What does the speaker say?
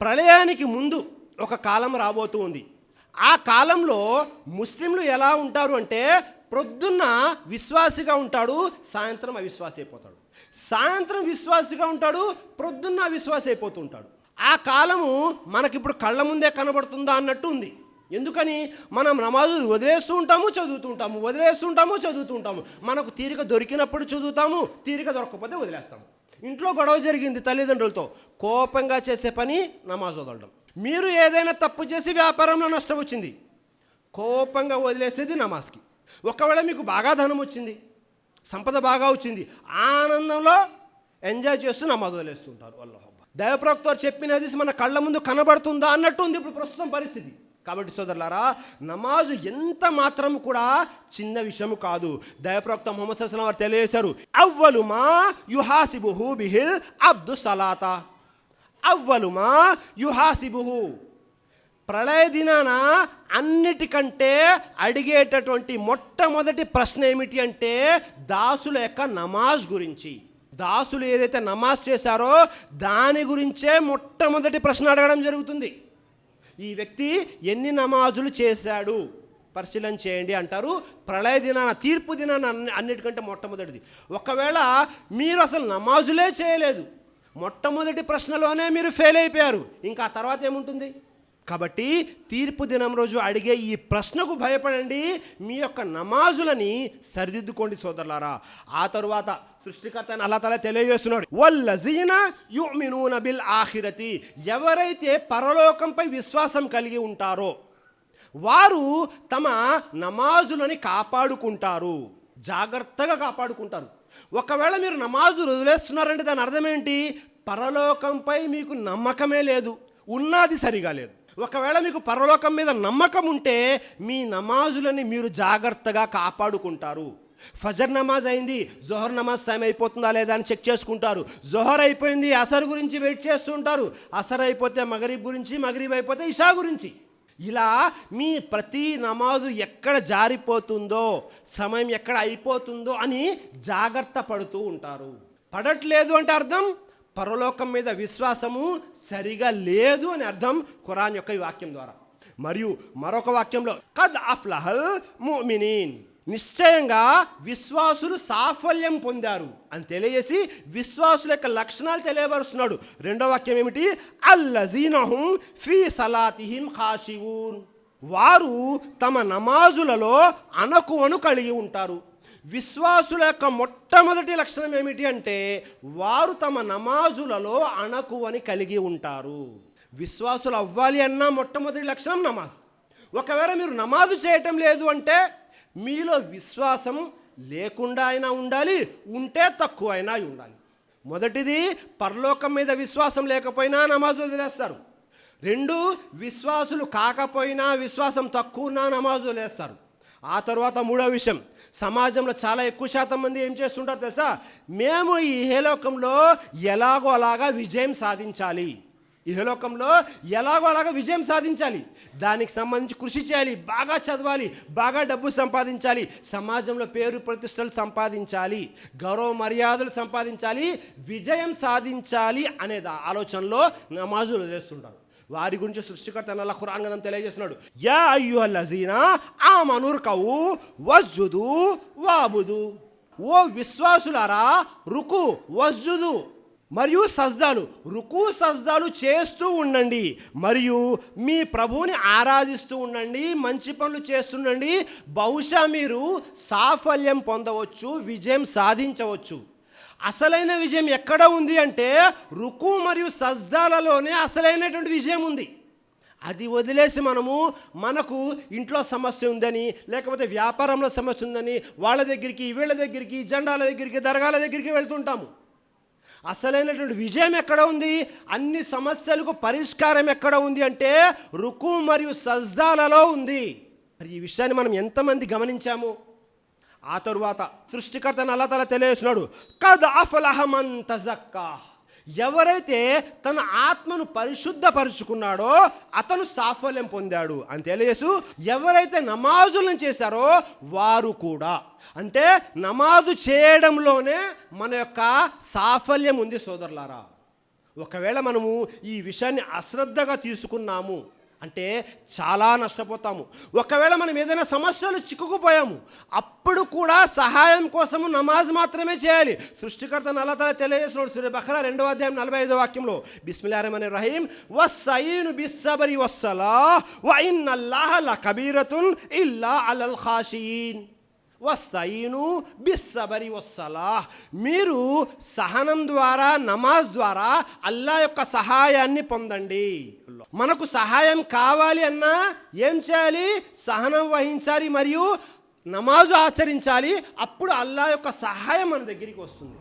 ప్రళయానికి ముందు ఒక కాలం రాబోతూ ఉంది. ఆ కాలంలో ముస్లింలు ఎలా ఉంటారు అంటే ప్రొద్దున్న విశ్వాసిగా ఉంటాడు సాయంత్రం అవిశ్వాసి అయిపోతాడు. సాయంత్రం విశ్వాసిగా ఉంటాడు ప్రొద్దున్న అవిశ్వాసి అయిపోతూ ఉంటాడు. ఆ కాలము మనకిప్పుడు కళ్ళ ముందే కనబడుతుందా అన్నట్టు ఉంది. ఎందుకని? మనం నమాజు వదిలేస్తూ ఉంటాము చదువుతూ ఉంటాము వదిలేస్తూ ఉంటాము చదువుతూ ఉంటాము. మనకు తీరిక దొరికినప్పుడు చదువుతాము తీరిక దొరకకపోతే వదిలేస్తాము. ఇంట్లో గొడవ జరిగింది తల్లిదండ్రులతో. కోపంగా చేసే పని నమాజ్ వదలడం. మీరు ఏదైనా తప్పు చేసి వ్యాపారంలో నష్టం వచ్చింది. కోపంగా వదిలేసేది నమాజ్కి. ఒకవేళ మీకు బాగా ధనం వచ్చింది సంపద బాగా వచ్చింది ఆనందంలో ఎంజాయ్ చేస్తూ నమాజ్ వదిలేస్తుంటారు. వాళ్ళు దైవప్రవక్త చెప్పినది మన కళ్ళ ముందు కనబడుతుందా అన్నట్టు ఉంది ఇప్పుడు ప్రస్తుతం పరిస్థితి. కాబట్టి సోదరులారా నమాజు ఎంత మాత్రం కూడా చిన్న విషయం కాదు. దయప్రోక్త మొహమ్మద్ సస్లం వారు తెలియజేశారు అవ్వలుమా యుహాసిబుహు బిహిల్ అబ్దు సలాతా. అవ్వలుమా యుహాసిబుహు. ప్రళయ దినాన అన్నిటికంటే అడిగేటటువంటి మొట్టమొదటి ప్రశ్న ఏమిటి అంటే దాసుల యొక్క నమాజ్ గురించి. దాసులు ఏదైతే నమాజ్ చేశారో దాని గురించే మొట్టమొదటి ప్రశ్న అడగడం జరుగుతుంది. ఈ వ్యక్తి ఎన్ని నమాజులు చేశాడు? పరిశీలన చేయండి అంటారు. ప్రళయ దినాన తీర్పు దినాన అన్నిటికంటే మొట్టమొదటిది. ఒకవేళ మీరు అసలు నమాజులే చేయలేదు మొట్టమొదటి ప్రశ్నలోనే మీరు ఫెయిల్ అయిపోయారు. ఇంకా తర్వాత ఏముంటుంది? కాబట్టి తీర్పు దినం రోజు అడిగే ఈ ప్రశ్నకు భయపడండి. మీ యొక్క నమాజులని సరిదిద్దుకోండి సోదరులారా. ఆ తరువాత సృష్టికర్త అయిన అల్లా తల తెలియజేస్తున్నాడు. వల్లజీన యుమినూన బిల్ ఆఖిరతి. ఎవరైతే పరలోకంపై విశ్వాసం కలిగి ఉంటారో వారు తమ నమాజులని కాపాడుకుంటారు. జాగ్రత్తగా కాపాడుకుంటారు. ఒకవేళ మీరు నమాజు వదిలేస్తున్నారంటే దాని అర్థం ఏంటి? పరలోకంపై మీకు నమ్మకమే లేదు. ఉన్నది సరిగా లేదు. ఒకవేళ మీకు పరలోకం మీద నమ్మకం ఉంటే మీ నమాజులని మీరు జాగ్రత్తగా కాపాడుకుంటారు. ఫజర్ నమాజ్ అయింది జొహర్ నమాజ్ టైం అయిపోతుందా లేదా అని చెక్ చేసుకుంటారు. జొహర్ అయిపోయింది అసర్ గురించి వెయిట్ చేస్తుంటారు. అసర్ అయిపోతే మగరీబ్ గురించి మగరీబ్ అయిపోతే ఇషా గురించి. ఇలా మీ ప్రతి నమాజు ఎక్కడ జారిపోతుందో సమయం ఎక్కడ అయిపోతుందో అని జాగ్రత్త పడుతూ ఉంటారు. పడట్లేదు అంటే అర్థం? పరలోకం మీద విశ్వాసము సరిగా లేదు అని అర్థం ఖురాన్ యొక్క ఈ వాక్యం ద్వారా. మరియు మరొక వాక్యంలో కద్ అఫ్లహల్ ముమినీన్. నిశ్చయంగా విశ్వాసులు సాఫల్యం పొందారు అని తెలియజేసి విశ్వాసుల యొక్క లక్షణాలు తెలియబరుస్తున్నాడు రెండో వాక్యం ఏమిటి? అల్లజీనహుం ఫీ సలాతిహిం ఖాషివూన్. వారు తమ నమాజులలో అనకువను కలిగి ఉంటారు. విశ్వాసుల యొక్క మొట్టమొదటి లక్షణం ఏమిటి అంటే వారు తమ నమాజులలో అణకువని కలిగి ఉంటారు. విశ్వాసులు అవ్వాలి అన్న మొట్టమొదటి లక్షణం నమాజ్. ఒకవేళ మీరు నమాజు చేయటం లేదు అంటే మీలో విశ్వాసం లేకుండా అయినా ఉండాలి ఉంటే తక్కువ అయినా ఉండాలి. మొదటిది పరలోకం మీద విశ్వాసం లేకపోయినా నమాజు వదిలేస్తారు. రెండు విశ్వాసులు కాకపోయినా విశ్వాసం తక్కువ నమాజు వదిలేస్తారు. ఆ తర్వాత మూడో విషయం. సమాజంలో చాలా ఎక్కువ శాతం మంది ఏం చేస్తుంటారు తెలుసా? మేము ఈ ఇహలోకంలో ఎలాగో అలాగా విజయం సాధించాలి. ఇహలోకంలో ఎలాగో అలాగా విజయం సాధించాలి. దానికి సంబంధించి కృషి చేయాలి బాగా చదవాలి బాగా డబ్బు సంపాదించాలి సమాజంలో పేరు ప్రతిష్టలు సంపాదించాలి గౌరవ మర్యాదలు సంపాదించాలి విజయం సాధించాలి అనే ఆలోచనలో నమాజులు చేస్తుంటారు. వారి గురించి సృష్టికర్త అల్ల ఖురాన్ గ్రంథం తెలియజేస్తున్నాడు. యా అయ్యుహల్లజీనా ఆ మనుర్కవు వజ్జుదు వాబుదు. ఓ విశ్వాసులారా రుకు వజ్జుదు మరియు సజ్దాలు రుకు సజ్దాలు చేస్తూ ఉండండి మరియు మీ ప్రభువుని ఆరాధిస్తూ ఉండండి మంచి పనులు చేస్తుండండి. బహుశా మీరు సాఫల్యం పొందవచ్చు విజయం సాధించవచ్చు. అసలైన విజయం ఎక్కడ ఉంది అంటే రుకు మరియు సజ్దాలలోనే అసలైనటువంటి విజయం ఉంది. అది వదిలేసి మనము మనకు ఇంట్లో సమస్య ఉందని లేకపోతే వ్యాపారంలో సమస్య ఉందని వాళ్ళ దగ్గరికి వీళ్ళ దగ్గరికి జెండాల దగ్గరికి దర్గాల దగ్గరికి వెళ్తుంటాము. అసలైనటువంటి విజయం ఎక్కడ ఉంది? అన్ని సమస్యలకు పరిష్కారం ఎక్కడ ఉంది అంటే రుకు మరియు సజ్జాలలో ఉంది. మరి ఈ విషయాన్ని మనం ఎంతమంది గమనించాము? ఆ తరువాత సృష్టికర్తను అలా తల తెలియజేస్తున్నాడు. కద్ అఫలహమన్ తజక్కా. ఎవరైతే తన ఆత్మను పరిశుద్ధపరుచుకున్నాడో అతను సాఫల్యం పొందాడు అని తెలియజేసు ఎవరైతే నమాజులను చేశారో వారు కూడా. అంటే నమాజు చేయడంలోనే మన యొక్క సాఫల్యం ఉంది సోదరులారా. ఒకవేళ మనము ఈ విషయాన్ని అశ్రద్ధగా తీసుకున్నాము అంటే చాలా నష్టపోతాము. ఒకవేళ మనం ఏదైనా సమస్యలు చిక్కుకుపోయాము అప్పుడు కూడా సహాయం కోసము నమాజ్ మాత్రమే చేయాలి. సృష్టికర్త నల్లతల తెలియజేస్తున్నాడు. సూర్య బఖరా రెండవ అధ్యాయం నలభై ఐదో వాక్యంలో బిస్మిల్లాహమని రహీం వస్సయీను బిస్సబరి వస్సలా వ ఇన్నల్లాహ కబీరతున్ ఇల్లా అలల్ ఖాషీన్ వస్తాయిను బిస్సబరి వస్సలా. మీరు సహనం ద్వారా నమాజ్ ద్వారా అల్లా యొక్క సహాయాన్ని పొందండి. మనకు సహాయం కావాలి అన్నా ఏం చేయాలి? సహనం వహించాలి మరియు నమాజు ఆచరించాలి. అప్పుడు అల్లా యొక్క సహాయం మన దగ్గరికి వస్తుంది.